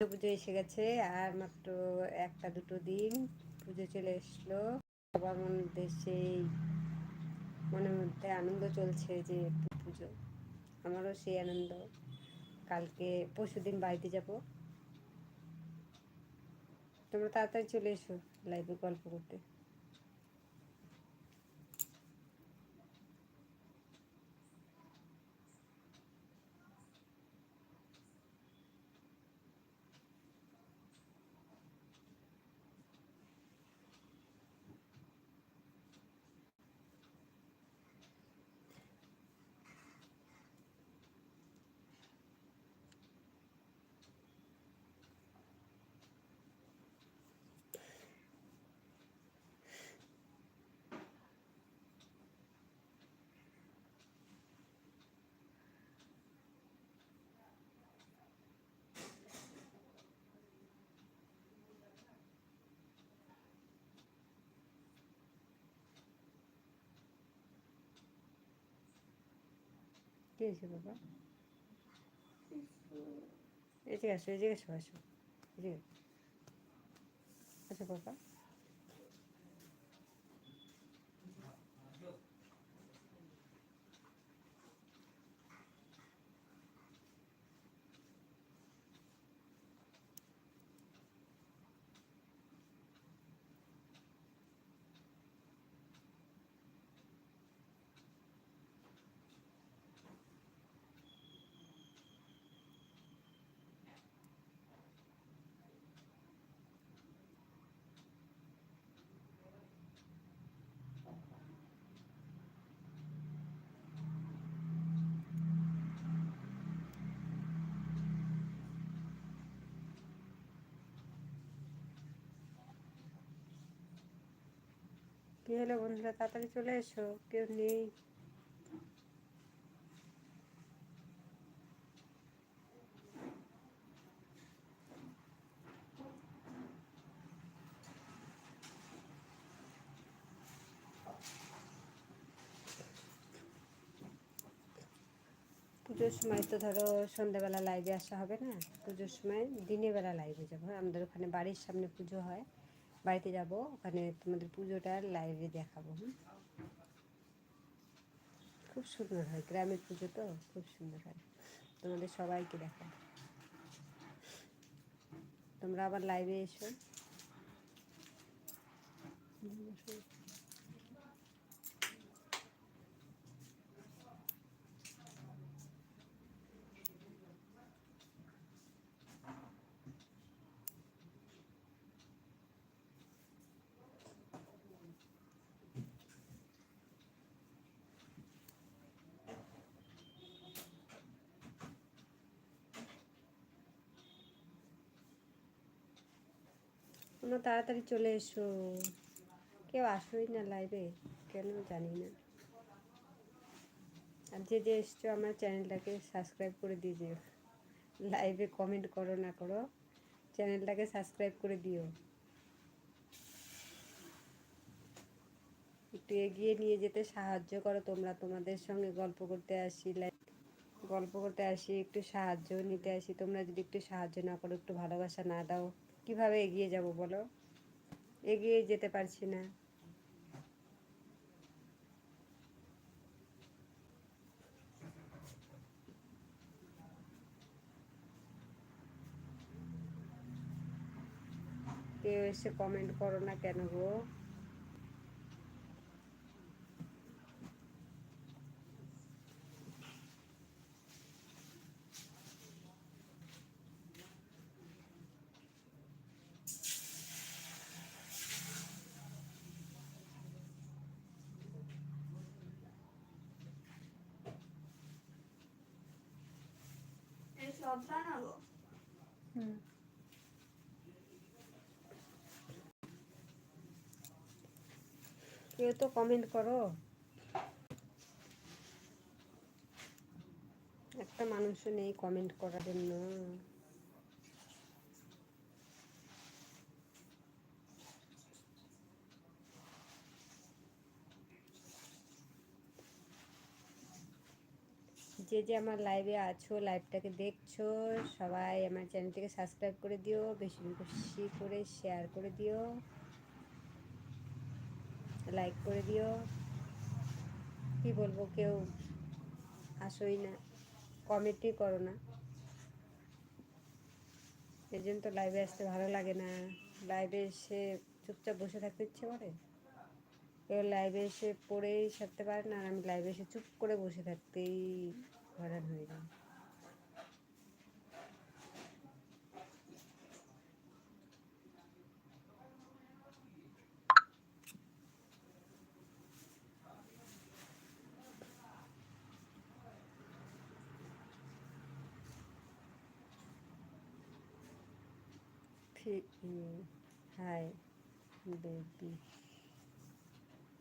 পুজো এসে গেছে, আর মাত্র একটা, দুটো দিন পুজো চলে এসলো। সবার মধ্যে সেই মনের মধ্যে আনন্দ চলছে যে পুজো। আমারও সেই আনন্দ। কালকে পরশু দিন বাড়িতে যাব। তোমরা তাড়াতাড়ি চলে এসো লাইভে গল্প করতে। কি হয়েছে বাবা? এদিকে আসো এদিকে আসো আসো এদিকে। আচ্ছা বাবা। কি হলো বন্ধুরা? তাড়াতাড়ি চলে এসো, কেউ নেই। পুজোর সময় তো ধরো সন্ধ্যাবেলা লাইভে আসা হবে না? পুজোর সময় দিনের বেলা লাইভে যাব। আমাদের ওখানে বাড়ির সামনে পুজো হয়। বাড়িতে যাব, ওখানে তোমাদের পুজোটা লাইভে দেখাবো, হুম? খুব সুন্দর হয়, গ্রামের পুজো তো, খুব সুন্দর হয়। তোমাদের সবাইকে দেখাবো। তোমরা আবার লাইভে এসো। তোমরা তাড়াতাড়ি চলে এসো। কেউ আসোই না লাইভে কেন জানি না। আর যে যে এসছো আমার চ্যানেলটাকে সাবস্ক্রাইব করে দিয়ে দিও লাইভে কমেন্ট করো না করো চ্যানেলটাকে সাবস্ক্রাইব করে দিও। একটু এগিয়ে নিয়ে যেতে সাহায্য করো তোমরা, তোমাদের সঙ্গে গল্প করতে আসি গল্প করতে আসি, একটু সাহায্য নিতে আসি। তোমরা যদি একটু সাহায্য না করো, একটু ভালোবাসা না দাও। কীভাবে এগিয়ে যাব বলো? এগিয়ে যেতে পারছি না। কেউ এসে কমেন্ট করো না কেন গো? বানাবো কেউ তো কমেন্ট করো। একটা মানুষও নেই কমেন্ট করার জন্য। যে যে আমার লাইভে আছো লাইভটাকে দেখছ, সবাই আমার চ্যানেলটিকে সাবস্ক্রাইব করে দিও, বেশি বেশি করে শেয়ার করে দিও লাইক করে দিও। কি বলব, কেউ আসোই না কমেন্টই করো না। এই জন্য তো লাইভে আসতে ভালো লাগে না। লাইভে এসে চুপচাপ বসে থাকতে ইচ্ছে করে? কেউ লাইভে এসে পড়েই সারতে পারে না, আর আমি লাইভে এসে চুপ করে বসে থাকতেই হয়রান হয়ে যায় হাই বেবি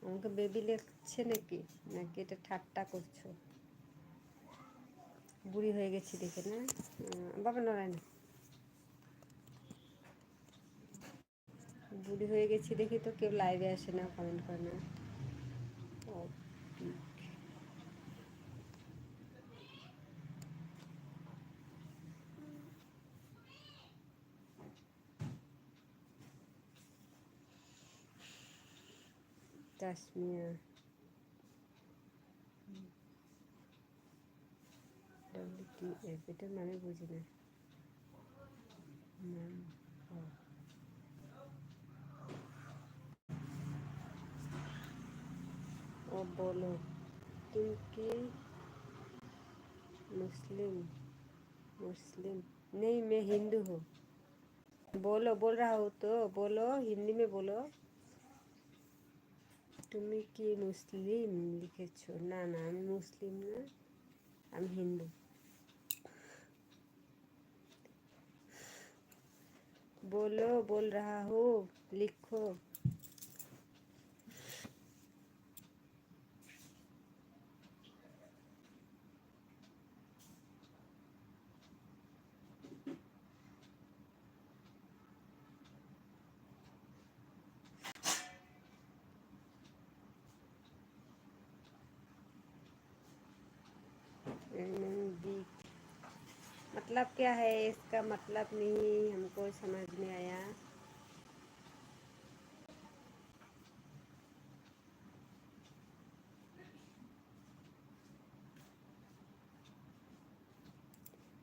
আমাকে বেবি লেখছে নাকি? নাকি এটা ঠাট্টা করছ? বুড়ি হয়ে গেছি দেখে না। বাবা নড়ায় না। বুড়ি হয়ে গেছি দেখি তো কেউ লাইভে আসে না কমেন্ট করে না। ও ডব্লিউ টি এফ এটার মানে বুঝি না নাম ও। ও बोलो तुम की मुस्लिम मुस्लिम नहीं मैं हिंदू हूँ बोलो बोल रहा हूँ तो बोलो हिंदी में बोलो তুমি কি মুসলিম লিখেছো না না আমি মুসলিম না আমি হিন্দু बोलो बोल रहा हूँ लिखो। मतलब क्या है? इसका मतलब नहीं, हमको समझ में आया।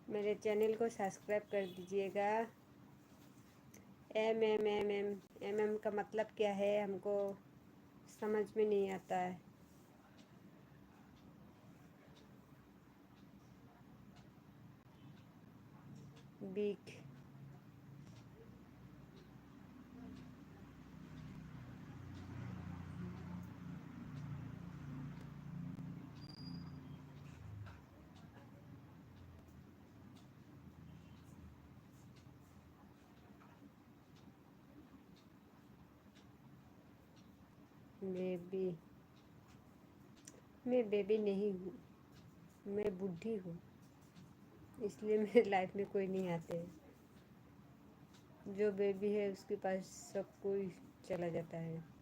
मेरे चैनल को सब्सक्राइब कर दीजिएगा। M M M M M M का मतलब क्या है? हमको समझ में नहीं आता है। बिग बेबी मैं बेबी नहीं हूँ। मैं बुढ़ी हूँ। इसलिए मेरे लाइफ में कोई नहीं आते। जो बेबी है, उसके पास सब कोई चला जाता है।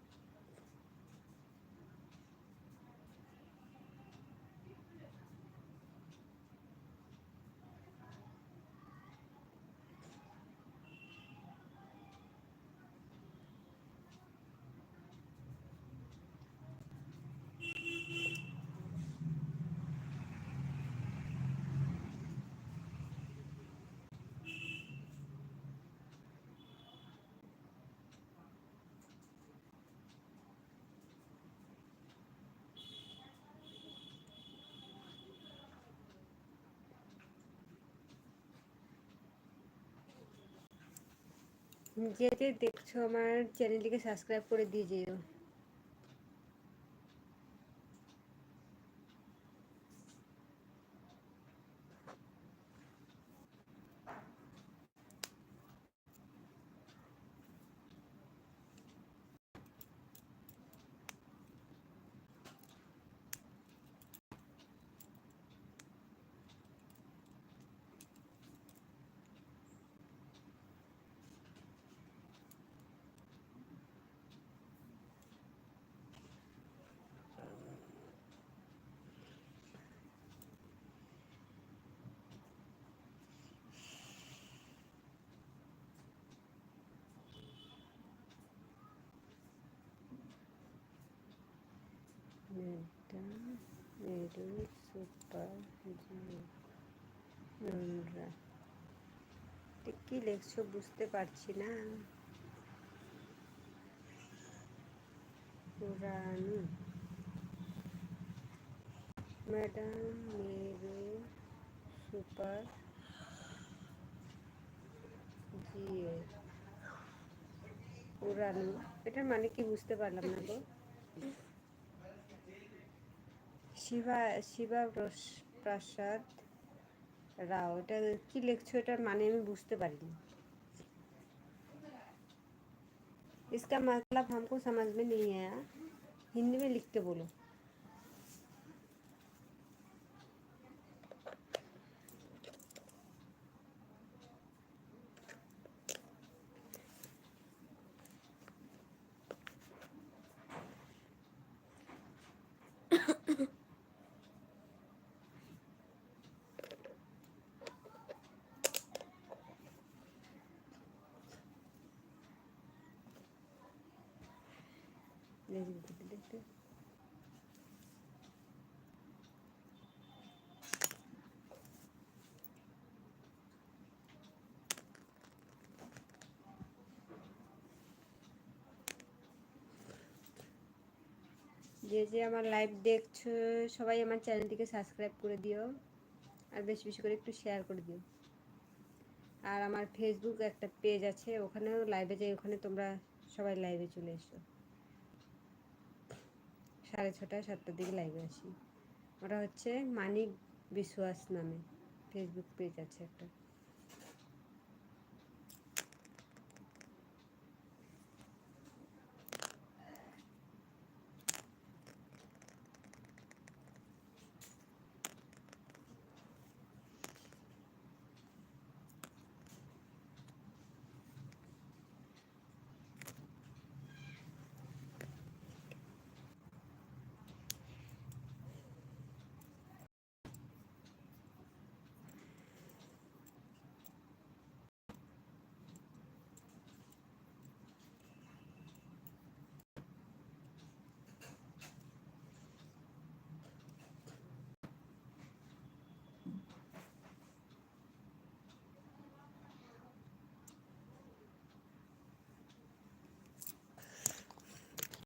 যে যে দেখছ আমার চ্যানেলটিকে সাবস্ক্রাইব করে দিয়ে যেও। সুপার নোংরা কি লেখছো বুঝতে পারছি না পুরানো ম্যাডাম মেরু সুপার জিএ পুরানো এটার মানে কি বুঝতে পারলাম না গো শিবা শিবা প্রস- প্রসাদ রাও এটা কি লিখছো এটার মানে আমি বুঝতে পারিনি इसका मतलब हमको समझ में नहीं आया हिंदी में लिख के बोलो যে যে আমার লাইভ দেখছ, সবাই আমার চ্যানেলটিকে সাবস্ক্রাইব করে দিও। আর বেশি বেশি করে একটু শেয়ার করে দিও। আর আমার ফেসবুক একটা পেজ আছে, ওখানেও লাইভে যাই, ওখানে তোমরা সবাই লাইভে চলে এসো। সাড়ে ছটা সাতটার দিকে লাইভে আসি। ওটা হচ্ছে মানিক বিশ্বাস নামে ফেসবুক পেজ আছে একটা।